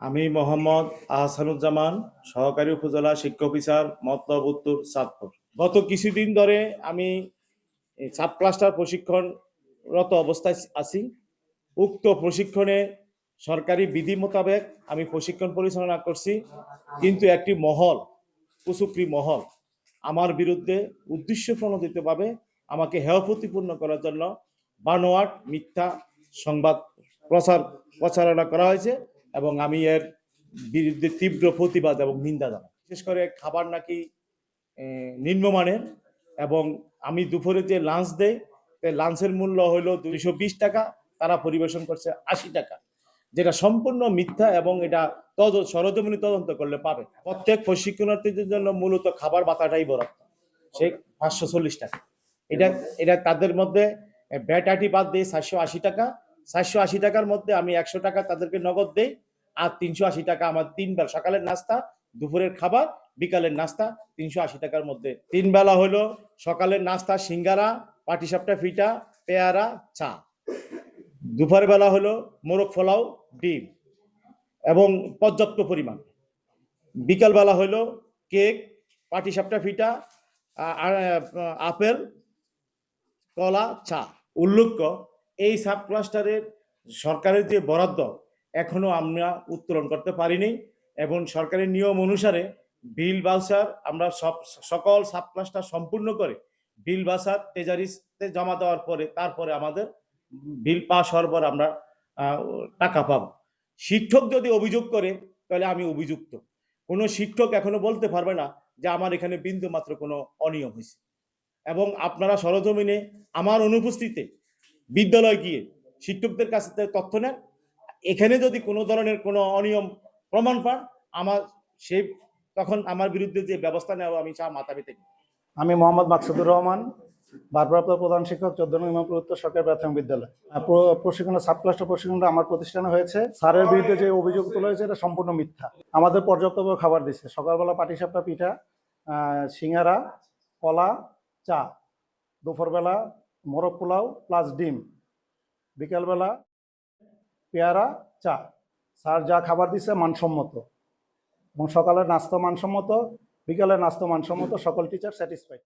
আমি মোহাম্মদ আহসানুজ্জামান, সহকারী উপজেলা শিক্ষা অফিসার, মতলব উত্তর চাঁদপুর। গত কিছুদিন ধরে আমি সাব ক্লাস্টার প্রশিক্ষণরত অবস্থায় আছি। উক্ত প্রশিক্ষণে সরকারি বিধি মোতাবেক আমি প্রশিক্ষণ পরিচালনা করছি, কিন্তু একটি মহল কুচুকরি মহল, আমার বিরুদ্ধে উদ্দেশ্য প্রণোদিতভাবে আমাকে হেয় প্রতিপূর্ণ করার জন্য বানোয়াট মিথ্যা সংবাদ প্রচার প্রচারণা করা হয়েছে। এবং আমি এর বিরুদ্ধে তীব্র প্রতিবাদ এবং নিন্দা জানাই। বিশেষ করে খাবার নাকি নিম্নমানের এবং আমি দুপুরে যে লাঞ্চ দেই লাঞ্চের মূল্য হলো দুইশো বিশ টাকা, তারা পরিবেশন করছে আশি টাকা, যেটা সম্পূর্ণ মিথ্যা এবং এটা তদ, সরজমিনী তদন্ত করলে পাবে প্রত্যেক প্রশিক্ষণার্থীদের জন্য মূলত খাবার বাতাটাই বরাদ্দ, সে পাঁচশো চল্লিশ টাকা। এটা এটা তাদের মধ্যে ব্যাট আটি বাদ দিয়ে চারশো আশি টাকা, চারশো আশি টাকার মধ্যে আমি একশো টাকা তাদেরকে নগদ দেই আর তিনশো আশি টাকা আমার তিন বেলা সকালের নাস্তা, দুপুরের খাবার, বিকালের নাস্তা, তিনশো আশি টাকার মধ্যে। তিন বেলা হলো সকালের নাস্তা, সিঙ্গারা, পাটিসাপটা ফিটা, পেয়ারা, চা। দুপুর বেলা হলো মোরগ পোলাও, ডিম। এবং পর্যাপ্ত পরিমাণ। বিকালবেলা হলো কেক, পাটিসাপটা ফিটা আপেল, কলা, চা। উল্লেখ্য, এই সাব ক্লাস্টারের সরকারের যে বরাদ্দ এখনও আমরা উত্তোলন করতে পারিনি এবং সরকারের নিয়ম অনুসারে বিল বাউচার আমরা সব সকল সাব ক্লাস্টার সম্পূর্ণ করে বিল বাসার ট্রেজারিতে জমা দেওয়ার পরে তারপরে আমাদের বিল পাস হওয়ার পর আমরা টাকা পাব। শিক্ষক যদি অভিযোগ করে, তাহলে আমি অভিযুক্ত। কোনো শিক্ষক এখনও বলতে পারবে না যে আমার এখানে বিন্দু মাত্র কোনো অনিয়ম হয়েছে। এবং আপনারা সরজমিনে আমার অনুপস্থিতিতে বিদ্যালয় গিয়ে শিক্ষকদের কাছ তথ্য নেন এখানে যদি কোনো ধরনের কোনো অনিয়ম প্রমাণ পান আমার সেই তখন আমার বিরুদ্ধে যে ব্যবস্থা নেওয়া আমি চা মাথা পেতে আমি মোহাম্মদ মাকসুদুর রহমান ভারপ্রাপ্ত প্রধান শিক্ষক চোদ্দ নং ইমামপুর উত্তর সরকারি প্রাথমিক বিদ্যালয়। আহ, প্র- প্রশিক্ষণের সাব ক্লাস্টার প্রশিক্ষণটা আমার প্রতিষ্ঠানে হয়েছে। স্যারের বিরুদ্ধে যে অভিযোগ তোলা হয়েছে এটা সম্পূর্ণ মিথ্যা। আমাদের পর্যাপ্তভাবে খাবার দিচ্ছে। সকালবেলা পাটিসাপটা পিঠা সিঙ্গারা কলা চা দুপুরবেলা মোরগ পোলাও প্লাস ডিম। বিকালবেলা পেয়ারা, চা। স্যার যা খাবার দিছে মানসম্মত। এবং সকালের নাস্তা মানসম্মত বিকালে নাস্তা মানসম্মত, সকল টিচার স্যাটিসফাইড